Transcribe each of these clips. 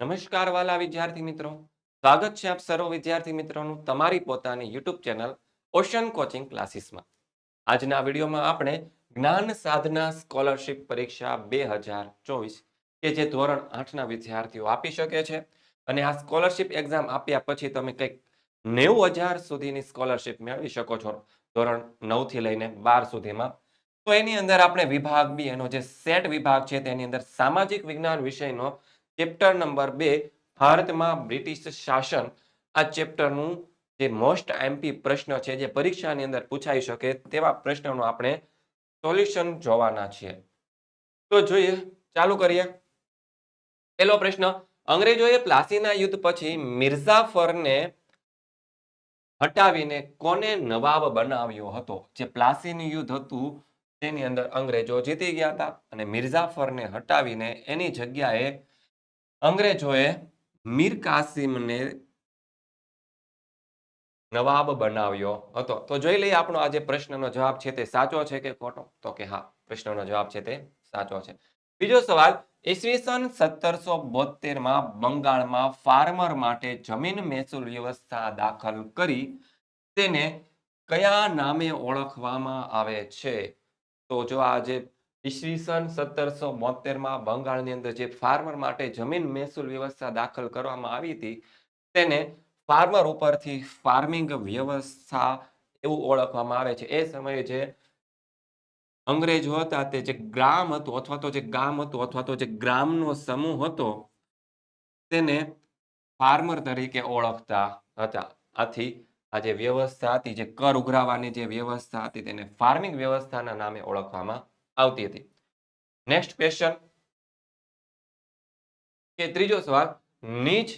નમસ્કાર વાલા વિદ્યાર્થી મિત્રો. સ્વાગત છે આપ સર્વ વિદ્યાર્થી મિત્રોનું તમારી પોતાની યુટ્યુબ ચેનલ ઓશન કોચિંગ ક્લાસીસમાં. આજના વિડીયોમાં આપણે જ્ઞાન સાધના સ્કોલરશિપ પરીક્ષા બે હજાર ચોવીસ કે જે ધોરણ આઠના વિદ્યાર્થીઓ આપી શકે છે. અને આ સ્કોલરશિપ એક્ઝામ આપ્યા પછી તમે કંઈક નેવું હજાર સુધીની સ્કોલરશિપ મેળવી શકો છો ધોરણ નવથી લઈને બાર સુધીમાં. તો એની અંદર આપણે વિભાગ બી, એનો જે સેટ વિભાગ છે તેની અંદર સામાજિક વિજ્ઞાન વિષયનો ચેપ્ટર નંબર બે, ભારતમાં બ્રિટિશ શાસન. આ ચેપ્ટરનું જે મોસ્ટ એમપી પ્રશ્ન છે, જે પરીક્ષાની અંદર પૂછાઈ શકે તેવા પ્રશ્નનું આપણે સોલ્યુશન જોવાના છીએ. તો જોઈએ, ચાલુ કરીએ. પહેલો પ્રશ્ન, અંગ્રેજોએ પ્લાસીના યુદ્ધ પછી મિર્ઝાફરને હટાવીને કોને નવાબ બનાવ્યો હતો? જે પ્લાસીનું યુદ્ધ હતું, તેની અંદર અંગ્રેજો જીતી ગયા હતા અને મિર્ઝાફરને હટાવીને એની જગ્યાએ અંગ્રેજોએ મીર કાસિમને નવાબ બનાવ્યો હતો. તો જોઈ લઈએ આપણો આજે પ્રશ્નનો જવાબ છે તે સાચો છે કે ખોટો? તો કે હા, પ્રશ્નનો જવાબ છે તે સાચો છે. બીજો સવાલ, ઈસવીસન સત્તરસો બોતેરમાં બંગાળમાં ફાર્મર માટે જમીન મહેસૂલ વ્યવસ્થા દાખલ કરી તેને કયા નામે ઓળખવામાં આવે છે? તો જો આ જે ઈસવીસન સત્તરસો બોતેરમાં બંગાળની અંદર જે ફાર્મર માટે જમીન મહેસૂલ વ્યવસ્થા દાખલ કરવામાં આવી હતી, તેને ફાર્મર ઉપરથી ફાર્મિંગ વ્યવસ્થા એવું ઓળખવામાં આવે છે. એ સમયે જે અંગ્રેજો હતા તે જે ગ્રામ હતું અથવા તો જે ગામ હતું અથવા તો જે ગ્રામનો સમૂહ હતો, તેને ફાર્મર તરીકે ઓળખતા હતા. આથી આ જે વ્યવસ્થા હતી, જે કર ઉઘરાવાની જે વ્યવસ્થા હતી, તેને ફાર્મિંગ વ્યવસ્થાના નામે ઓળખવામાં આવતી હતી. નેક્સ્ટ ક્વેશ્ચન કે ત્રીજો સવાલ, નીચ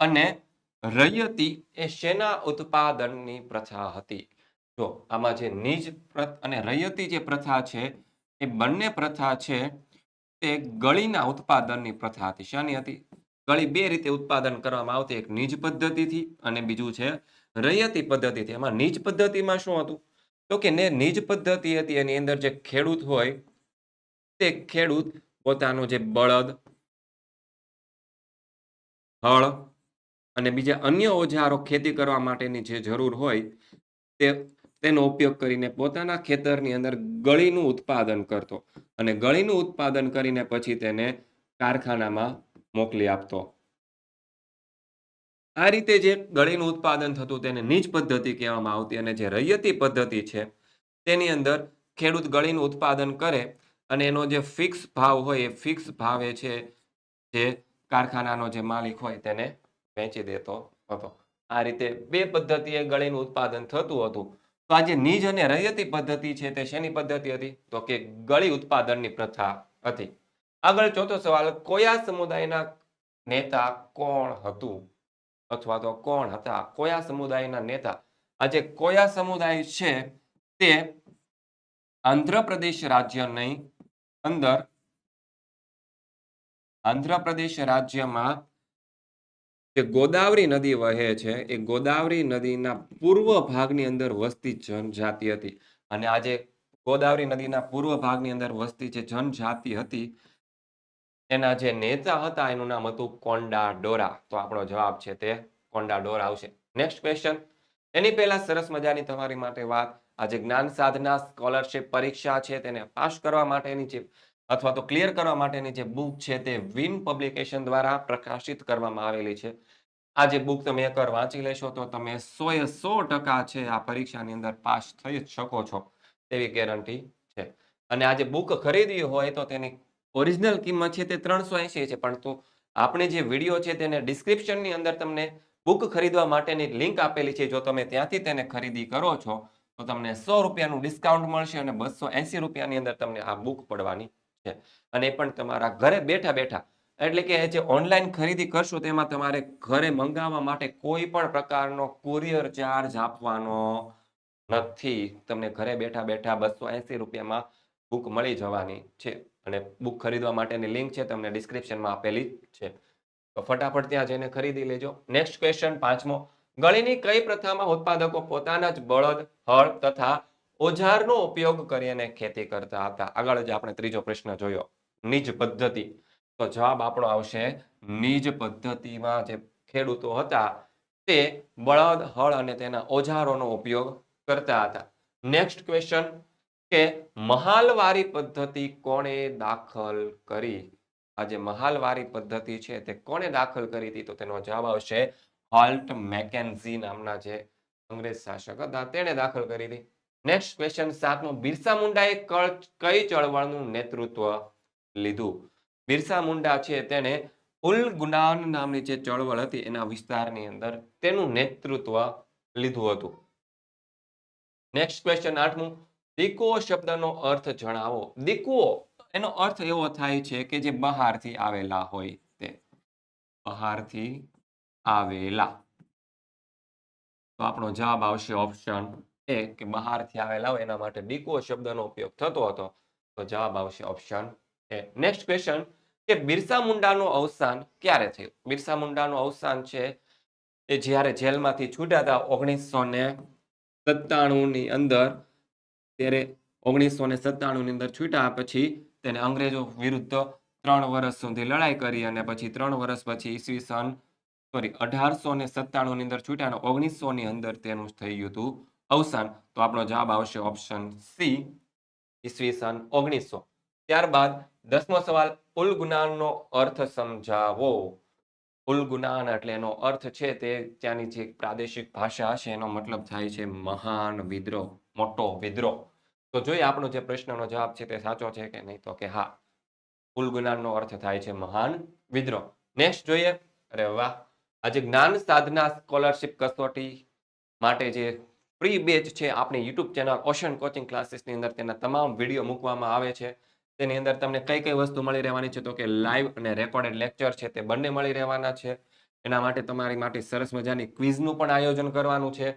અને રૈયતી એ શેના ઉત્પાદનની પ્રથા હતી? જો, આમાં જે નીજ અને રૈયતી જે પ્રથા છે, એ બંને પ્રથા છે, તે ગળીના ઉત્પાદનની પ્રથા હતી. શાની હતી? ગળી બે રીતે ઉત્પાદન કરવામાં આવતી. એક નીજ પદ્ધતિથી અને બીજું છે રૈયતી પદ્ધતિથી. એમાં નીજ પદ્ધતિમાં શું હતું? તો કે ને નીજ પદ્ધતિ હતી એની અંદર જે ખેડૂત હોય તે ખેડૂત પોતાનું જે બળદ, હળ અને બીજા અન્ય ઓજારો ખેતી કરવા માટેની જે જરૂર હોય, તે તેનો ઉપયોગ કરીને પોતાના ખેતરની અંદર ગળીનું ઉત્પાદન કરતો અને ગળીનું ઉત્પાદન કરીને પછી તેને કારખાનામાં મોકલી આપતો. આ રીતે જે ગળીનું ઉત્પાદન થતું તેને નીચ પદ્ધતિ કહેવામાં આવતી અને જે રૈયતી પદ્ધતિ છે, તેની અંદર ખેડૂત ગળીનું ઉત્પાદન કરે અને એનો જે ફિક્સ ભાવ હોય એ ફિક્સ ભાવે છે, જે કારખાનાનો જે માલિક હોય તેને વેચી દેતો હતો. આ રીતે બે પદ્ધતિએ ગળીનું ઉત્પાદન થતું હતું. તો જે નિજ અને રહ્યતી પદ્ધતિ છે તે શેની પદ્ધતિ હતી? તો કે ગળી ઉત્પાદનની પ્રથા હતી. આગળ ચોથો સવાલ, કોયા સમુદાયના નેતા કોણ હતું? અથવા તો કોણ હતા? કોયા સમુદાયના નેતા? આજે કોયા સમુદાય છે તે આંધ્રપ્રદેશ રાજ્યની અંદર આંધ્રપ્રદેશ રાજ્યમાં જે ગોદાવરી નદી વહે છે, એ ગોદાવરી નદીના પૂર્વ ભાગની અંદર વસ્તી જનજાતિ હતી. અને આજે ગોદાવરી નદીના પૂર્વ ભાગની અંદર વસ્તી જે જનજાતિ હતી, એના જે નેતા હતા, એનું નામ હતું કોંડા ડોરા તો આપણો જવાબ છે તે કોંડા ડોરા આવશે. નેક્સ્ટ ક્વેશ્ચન એની પહેલા સરસ મજાની તમારી માટે વાત આજે જ્ઞાન સાધના સ્કોલરશિપ પરીક્ષા છે તેને પાસ કરવા માટેની જે, અથવા તો ક્લિયર કરવા માટેની જે બુક છે તે વિમ પબ્લિકેશન દ્વારા પ્રકાશિત કરવામાં આવેલી છે. આ જે બુક તમે એકવાર વાંચી લેશો તો તમે સો એ સો ટકા છે આ પરીક્ષાની અંદર પાસ થઈ જ શકો છો, તેવી ગેરંટી છે. અને આ જે બુક ખરીદવી હોય તો તેની ઓરિજિનલ કિંમત છે તે ત્રણસો એંસી છે પણ તો આપણે જે વીડિયો છે તેને ડિસ્ક્રિપ્શનની અંદર તમને બુક ખરીદવા માટેની લિંક આપેલી છે, જો તમે ત્યાંથી તેને ખરીદી કરો છો તો તમને સો રૂપિયાનું ડિસ્કાઉન્ટ મળશે અને બસો એંસી રૂપિયાની અંદર તમને આ બુક પડવાની છે. અને એ પણ તમારા ઘરે બેઠા બેઠા. એટલે કે જે ઓનલાઈન ખરીદી કરશો તેમાં તમારે ઘરે મંગાવવા માટે કોઈ પણ પ્રકારનો કુરિયર ચાર્જ આપવાનો નથી. તમને ઘરે બેઠા બેઠા બસો એંસી રૂપિયામાં બુક મળી જવાની છે. અને બુક ખરીદવા માટેની લિંક છે તમને ડિસ્ક્રિપ્શનમાં આપેલી છે. તો ફટાફટ ત્યાં જઈને ખરીદી લેજો. નેક્સ્ટ ક્વેશ્ચન પાંચમો. ગળીની કઈ પ્રથામાં ઉત્પાદકો પોતાના જ બળદ, હળ તથા ઓજારનો ઉપયોગ કરીને ખેતી કરતા હતા? આગળ જ આપણે ત્રીજો પ્રશ્ન જોયો. નિજ પદ્ધતિ. તો જવાબ આપણો આવશે, નિજ પદ્ધતિમાં જે ખેડૂતો હતા, તે બળદ, હળ અને તેના ઓજારોનો ઉપયોગ કરતા હતા. નેક્સ્ટ ક્વેશ્ચન કે મહાલવારી પદ્ધતિ કોણે દાખલ કરી? આ જે મહાલવારી પદ્ધતિ છે તે કોણે દાખલ કરી હતી? તો તેનો જવાબ આવશે હોલ્ટ મેકેન્ઝી નામના જે અંગ્રેજ શાસક હતા, તેણે દાખલ કરી હતી. નેક્સ્ટ ક્વેશ્ચન સાતમો, બિરસા મુંડાએ કઈ ચળવળનું નેતૃત્વ લીધું? બિરસા મુંડા છે તેણે ઉલ ગુનાન નામની જે ચળવળ હતી, એના વિસ્તારની અંદર તેનું નેતૃત્વ લીધું હતું. નેક્સ્ટ ક્વેશ્ચન આઠમું, દીકુઓ શબ્દનો અર્થ જણાવો. દીકુઓ, એનો અર્થ એવો થાય છે કે જે બહારથી આવેલા હોય તે. બહારથી આવેલા. તો આપણો જવાબ આવશે ઓપ્શન એ કે બહારથી આવેલા હોય, એના માટે ડીકો શબ્દનો ઉપયોગ થતો હતો. તો જવાબ આવશે ઓપ્શન એ નેક્સ્ટ ક્વેશ્ચન કે બિરસા મુંડાનું અવસાન ક્યારે થયું? બિરસા મુંડાનું અવસાન છે એ જ્યારે જેલમાંથી છૂટ્યા હતા ઓગણીસો ને સત્તાણું ની અંદર. ત્યારે ઓગણીસો ને સત્તાણુંની અંદર છૂટ્યા પછી તેને અંગ્રેજો વિરુદ્ધ ત્રણ વર્ષ સુધી લડાઈ કરી અને પછી ત્રણ વર્ષ પછી ઈસવીસન સોરી, અઢારસો ને સત્તાણુંની અંદર છૂટ્યા અને ઓગણીસોની અંદર તેનું થઈ હતું અવસાન. તો આપણો જવાબ આવશે ઓપ્શન સી ઈસવીસન ઓગણીસો. ત્યારબાદ દસમો સવાલ ઉલ ગુનાનનો અર્થ સમજાવો. ઉલ ગુનાન એટલે એનો અર્થ છે તે ત્યાંની જે પ્રાદેશિક ભાષા છે એનો મતલબ થાય છે મહાન વિદ્રોહ, મોટો વિદ્રોહ. તો જોઈએ આપણો જે પ્રશ્નનો જવાબ છે તે સાચો છે કે નહીં તો કે હા. ઉલ ગુનાનનો અર્થ થાય છે મહાન વિદ્રોહ. નેક્સ્ટ જોઈએ. અરે વાહ! આજે જ્ઞાન સાધના સ્કોલરશિપ કસોટી માટે જે ફ્રી બેચ છે, આપણી યુટ્યુબ ચેનલ ઓશન કોચિંગ ક્લાસીસની અંદર તેના તમામ વીડિયો મૂકવામાં આવે છે. તેની અંદર તમને કઈ કઈ વસ્તુ મળી રહેવાની છે, તો કે લાઈવ અને રેકોર્ડેડ લેક્ચર છે, તે બંને મળી રહેવાના છે. એના માટે તમારી માટે સરસ મજાની ક્વિઝનું પણ આયોજન કરવાનું છે.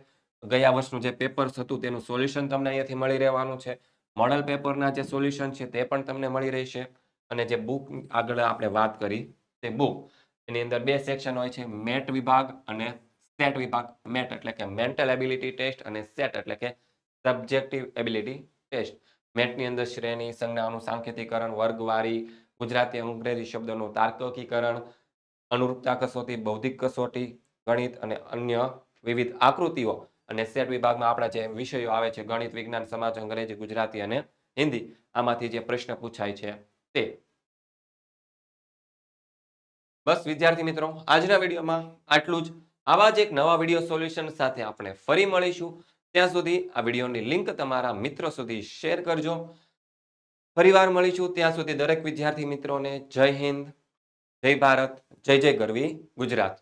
ગયા વર્ષનું જે પેપર્સ હતું, તેનું સોલ્યુશન તમને અહીંયાથી મળી રહેવાનું છે. મોડલ પેપરના જે સોલ્યુશન છે, તે પણ તમને મળી રહેશે. અને જે બુક આગળ આપણે વાત કરી, તે બુક એની અંદર બે સેક્શન હોય છે, મેટ વિભાગ અને સેટ વિભાગ. મેટ એટલે કે મેન્ટલ એબિલિટી ટેસ્ટ અને સેટ એટલે કે સબ્જેક્ટિવ એબિલિટી ટેસ્ટ મેટની અંદર શ્રેણી સંજ્ઞાઓનું સાંકેતિકરણ, વર્ગવારી, ગુજરાતી, અંગ્રેજી શબ્દોનું તાર્કિકરણ અનુરૂપતા કસોટી, બૌદ્ધિક કસોટી, ગણિત અને અન્ય વિવિધ આકૃતિઓ. અને સેટ વિભાગમાં આપણા જે વિષયો આવે છે, ગણિત, વિજ્ઞાન, સમાજ, અંગ્રેજી, ગુજરાતી અને હિન્દી, આમાંથી જે પ્રશ્ન પૂછાય છે તે. બસ વિદ્યાર્થી મિત્રો, આજના વિડીયોમાં આટલું જ. આવા જ એક નવા વીડિયો સોલ્યુશન સાથે આપણે ફરી મળીશું. ત્યાં સુધી આ વિડીયોની લિંક તમારા મિત્રો સુધી શેર કરજો. ફરીવાર મળીશું. ત્યાં સુધી દરેક વિદ્યાર્થી મિત્રોને જય હિન્દ, જય ભારત, જય જય ગરવી, ગુજરાત.